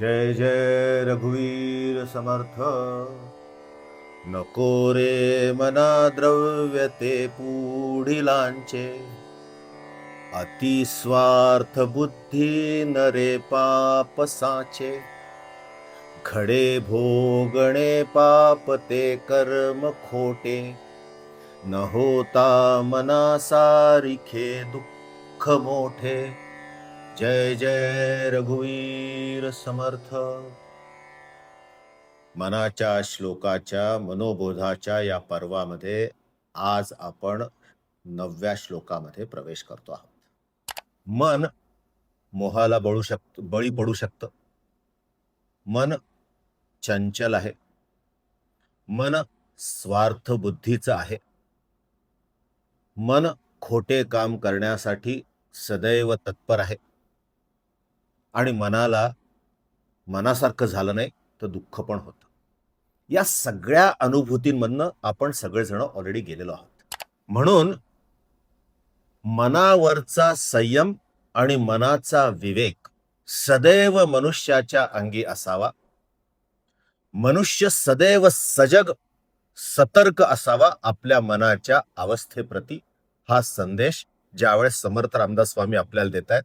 जय जय रघुवीर समर्थ नको रे मना द्रव्य ते पुढिलांचे अतिस्वार्थ बुद्धी नरे पाप साचे खडे भोगणे पाप ते कर्म खोटे न होता मना सारिखे दुःख मोठे जय जय रघुवीर समर्थ. मनाच्या श्लोकाच्या मनोबोधाच्या या पर्वामध्ये आज आपण नवव्या श्लोकामध्ये प्रवेश करतो आहोत. मन मोहाला बळू शक बळी पडू शकतं. मन चंचल आहे. मन स्वार्थ बुद्धीचं आहे. मन खोटे काम करण्यासाठी सदैव तत्पर आहे. आणि मनाला मनासारखं झालं नाही तर दुःख पण होतं. या सगळ्या अनुभूतींमधनं आपण सगळेजण ऑलरेडी गेलेलो आहोत. म्हणून मनावरचा संयम आणि मनाचा विवेक सदैव मनुष्याच्या अंगी असावा. मनुष्य सदैव सजग सतर्क असावा आपल्या मनाच्या अवस्थेप्रती हा संदेश ज्यावेळेस समर्थ रामदास स्वामी आपल्याला देत आहेत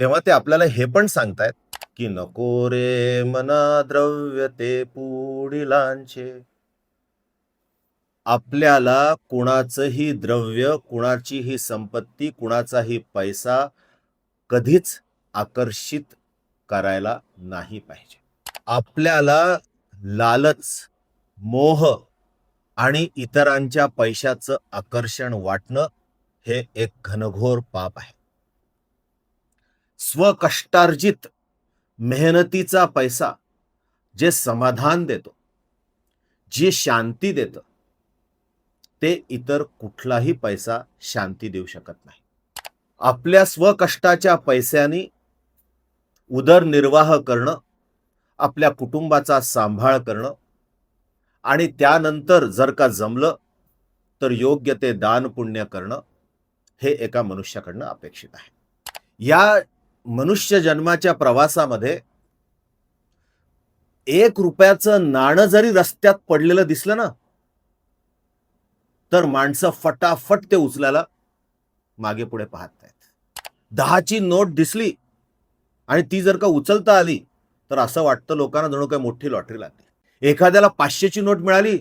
तेव्हा ते आपल्याला हे पण सांगतायत की नको रे मना द्रव्य ते पुढिलांचे आपल्याला कुणाचंही द्रव्य कुणाचीही संपत्ती कुणाचाही पैसा कधीच आकर्षित करायला नाही पाहिजे. आपल्याला लालच मोह आणि इतरांच्या पैशाचं आकर्षण वाटणं हे एक घनघोर पाप आहे. स्वकष्टार्जित मेहनतीचा पैसा जे समाधान देतो जे शांती देतं ते इतर कुठलाही पैसा शांती देऊ शकत नाही. आपल्या स्वकष्टाच्या पैशाने उदरनिर्वाह करणं आपल्या कुटुंबाचा सांभाळ करणं आणि त्यानंतर जर का जमलं तर योग्य ते दान पुण्य करणं हे एका मनुष्याकडनं अपेक्षित आहे. या मनुष्य जन्माच्या प्रवासामध्ये एक रुपयाचं नाणं जरी रस्त्यात पडलेलं दिसलं ना तर माणसं फटाफट ते उचलायला मागे पुढे पाहत आहेत. दहाची नोट दिसली आणि ती जर का उचलता आली तर असं वाटतं लोकांना जणू काही मोठी लॉटरी लागली. एखाद्याला पाचशेची नोट मिळाली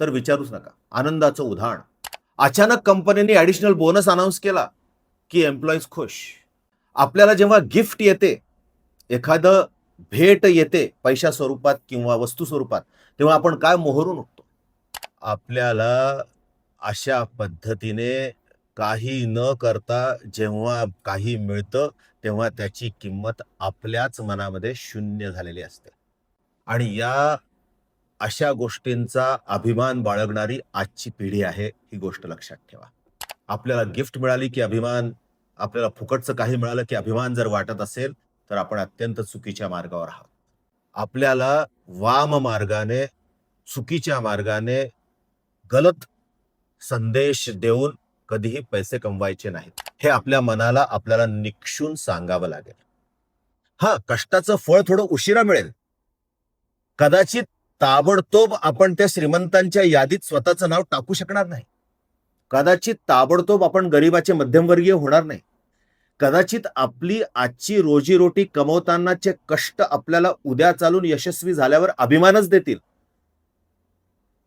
तर विचारूच नका. आनंदाचं उदाहरण. अचानक कंपनीने ऍडिशनल बोनस अनाऊन्स केला की एम्प्लॉईज खुश. आपल्याला जेव्हा गिफ्ट येते एखादं भेट येते पैशा स्वरूपात किंवा वस्तू स्वरूपात तेव्हा आपण काय मोहरून उठतो? आपल्याला अशा पद्धतीने काही न करता जेव्हा काही मिळतं तेव्हा त्याची किंमत आपल्याच मनामध्ये शून्य झालेली असते. आणि या अशा गोष्टींचा अभिमान बाळगणारी आजची पिढी आहे ही गोष्ट लक्षात ठेवा. आपल्याला गिफ्ट मिळाली की अभिमान आपल्याला फुकटचं काही मिळालं की अभिमान जर वाटत असेल तर आपण अत्यंत चुकीच्या मार्गावर आहात. आपल्याला वाम मार्गाने चुकीच्या मार्गाने गलत संदेश देऊन कधीही पैसे कमवायचे नाहीत. हे आपल्या मनाला आपल्याला निक्षून सांगावं लागेल. हा कष्टाचं फळ थोडं उशिरा मिळेल. कदाचित ताबडतोब आपण त्या श्रीमंतांच्या यादीत स्वतःचं नाव टाकू शकणार नाही. कदाचित ताबडतोब आपण गरिबाचे मध्यमवर्गीय होणार नाही. कदाचित आपली आजची रोजीरोटी कमवतानाचे कष्ट आपल्याला उद्या चालून यशस्वी झाल्यावर अभिमानच देतील.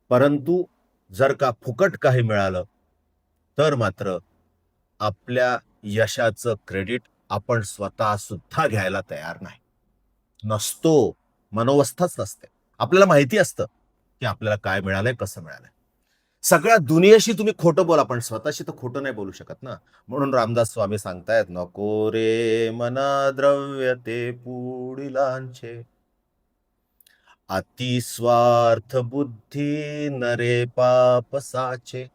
परंतु जर का फुकट काही मिळालं तर मात्र आपल्या यशाचं क्रेडिट आपण स्वतः सुद्धा घ्यायला तयार नाही. नसतो मनोवस्थाच नसते. आपल्याला माहिती असतं की आपल्याला काय मिळालंय कसं मिळालंय. सगळ्या दुनियेशी तुम्ही खोटं बोला पण स्वतःशी तर खोटं नाही बोलू शकत ना. म्हणून रामदास स्वामी सांगतायत नको रे मना द्रव्य ते पुढिलांचे अतिस्वार्थ बुद्धी नरे पाप साचे.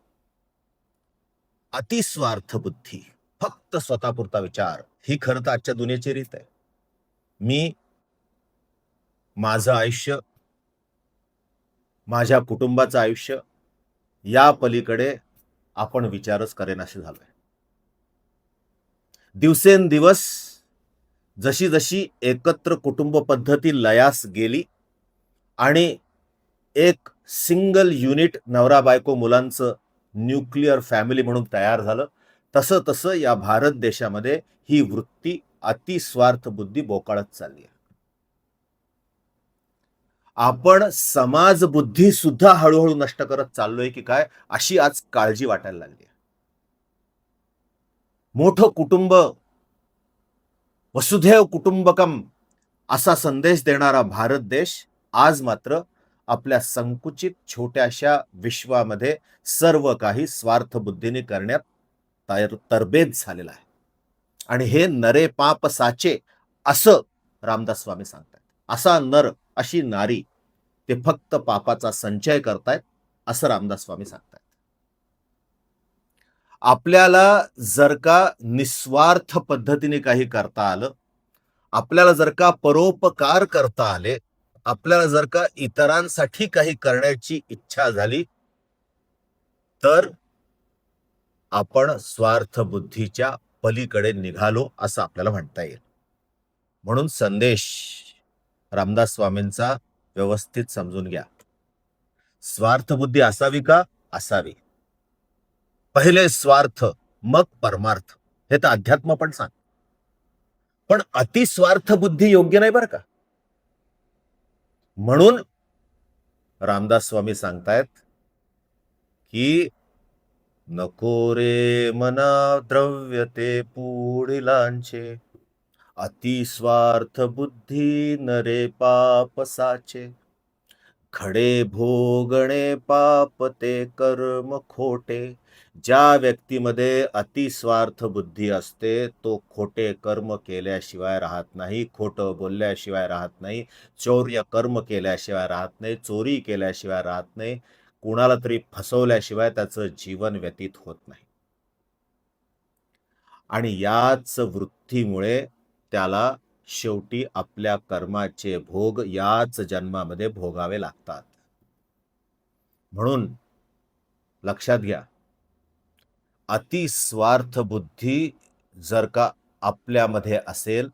अतिस्वार्थ बुद्धी फक्त स्वतःपुरता विचार. ही खरं तर आजच्या दुनियेची रीत आहे. मी माझं आयुष्य माझ्या कुटुंबाचं आयुष्य या पलीकडे आपण विचारच करेनाशी झालोय. दिवसेंदिवस जशी जशी एकत्र कुटुंब पद्धती लयास गेली आणि एक सिंगल युनिट नवरा बायको मुलांचं न्यूक्लिअर फॅमिली म्हणून तयार झालं तसं तसं या भारत देशामध्ये ही वृत्ती अतिस्वार्थ बुद्धी बोकाळत चालली आहे. आपण समाज बुद्धी सुद्धा हळूहळू नष्ट करत चाललोय की काय? अशी आज काळजी वाटायला लागली आहे. मोठं कुटुंब वसुधैव कुटुंबकम असा संदेश देणारा भारत देश आज मात्र आपल्या संकुचित छोट्याशा विश्वामध्ये सर्व काही स्वार्थ बुद्धीने करण्यात तर तरबेज झालेला आहे. आणि हे नरे पाप साचे असं रामदास स्वामी सांगतात असा नर अशी नारी ते फक्त पापाचा संचय करतायत असं रामदास स्वामी सांगतायत. आपल्याला जर का निस्वार्थ पद्धतीने काही करता आलं आपल्याला जर का परोपकार करता आले आपल्याला जर का इतरांसाठी काही करण्याची इच्छा झाली तर आपण स्वार्थ बुद्धीच्या पलीकडे निघालो असं आपल्याला म्हणता येईल. म्हणून संदेश रामदास स्वामींचा व्यवस्थित समजून घ्या. स्वार्थ बुद्धी असावी का? असावी. पहिले स्वार्थ मग परमार्थ. हे तर अध्यात्म पण सांग. पण अतिस्वार्थ बुद्धी योग्य नाही बरं का? म्हणून रामदास स्वामी सांगतायत की नको रे मना द्रव्य ते पुढिलांचे अतिस्वार्थ बुद्धी नरे पाप साचे. खडे भोगणे पाप ते कर्म खोटे. ज्या व्यक्तीमध्ये अतिस्वार्थ बुद्धी असते तो खोटे कर्म केल्याशिवाय राहत नाही खोटं बोलल्याशिवाय राहत नाही चौर्य कर्म केल्याशिवाय राहत नाही चोरी केल्याशिवाय राहत नाही कुणाला तरी फसवल्याशिवाय त्याचं जीवन व्यतीत होत नाही. आणि याच वृत्तीमुळे त्याला शेवटी आपल्या कर्माचे भोग याच जन्मामध्ये भोगावे लागतात. म्हणून लक्षात घ्या अतिस्वार्थ बुद्धी जर का आपल्यामध्ये असेल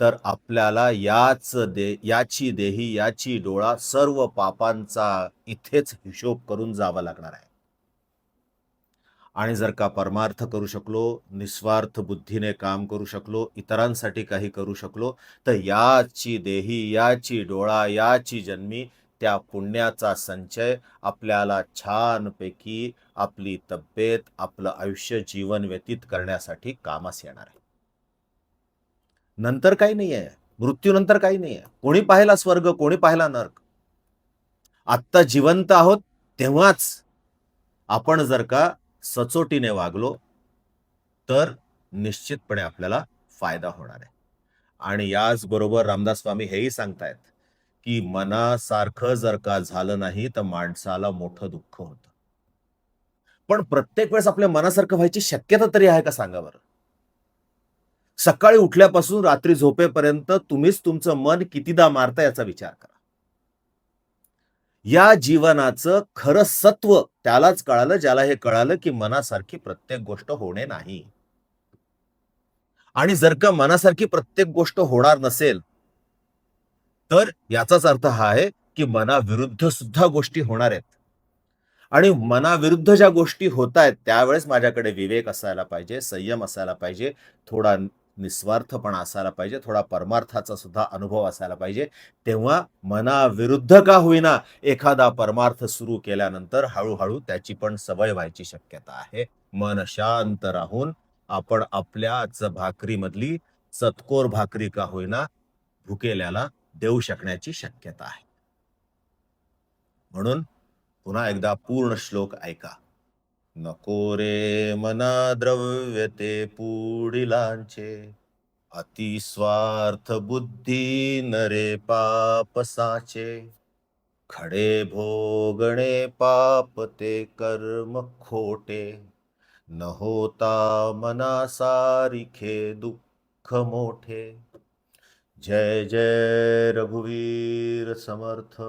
तर आपल्याला याच दे याची देही याची डोळा सर्व पापांचा इथेच हिशोब करून जावं लागणार आहे. आणि जर का परमार्थ करू शकलो निस्वार्थ बुद्धीने काम करू शकलो इतरांसाठी काही करू शकलो तर याची देही याची डोळा याची जन्मी त्या पुण्याचा संचय आपल्याला छानपैकी आपली तब्येत आपलं आयुष्य जीवन व्यतीत करण्यासाठी कामास येणार आहे. नंतर काही नाही आहे मृत्यूनंतर काही नाही आहे कोणी पाहिला स्वर्ग कोणी पाहिला नर्क? आत्ता जिवंत आहोत तेव्हाच. आपण जर का सचोटीने वागलो तर निश्चितपणे आपल्याला फायदा होणार आहे. आणि याचबरोबर रामदास स्वामी हेही सांगतायत की मनासारखं जर का झालं नाही तर माणसाला मोठं दुःख होत. पण प्रत्येक वेळेस आपल्या मनासारखं व्हायची शक्यता तरी आहे का सांगा बरं? सकाळी उठल्यापासून रात्री झोपेपर्यंत तुम्हीच तुमचं मन कितीदा मारता याचा विचार करा. या जीवनाचं खरं सत्व त्यालाच कळालं ज्याला हे कळालं की मनासारखी प्रत्येक गोष्ट होणे नाही. आणि जर का मनासारखी प्रत्येक गोष्ट होणार नसेल तर याचाच अर्थ हा आहे की मनाविरुद्ध सुद्धा गोष्टी होणार आहेत. आणि मनाविरुद्ध ज्या गोष्टी होत आहेत त्यावेळेस माझ्याकडे विवेक असायला पाहिजे संयम असायला पाहिजे थोडा निस्वार्थपणा असायला पाहिजे थोडा परमार्थाचा सुद्धा अनुभव असायला पाहिजे. तेव्हा मनाविरुद्ध का होईना एखादा परमार्थ सुरू केल्यानंतर हळूहळू त्याची पण सवय व्हायची शक्यता आहे. मन शांत राहून आपण आपल्याच भाकरीमधली चतकोर भाकरी का होईना भुकेल्याला देऊ शकण्याची शक्यता आहे. म्हणून पुन्हा एकदा पूर्ण श्लोक ऐका. नको रे मना द्रव्य ते पुढिलांचे अतिस्वार्थ बुद्धी नरे पाप साचे खडे भोगणे पाप ते कर्म खोटे. न होता मना सारिखे दुःख मोठे. जय जय रघुवीर समर्थ.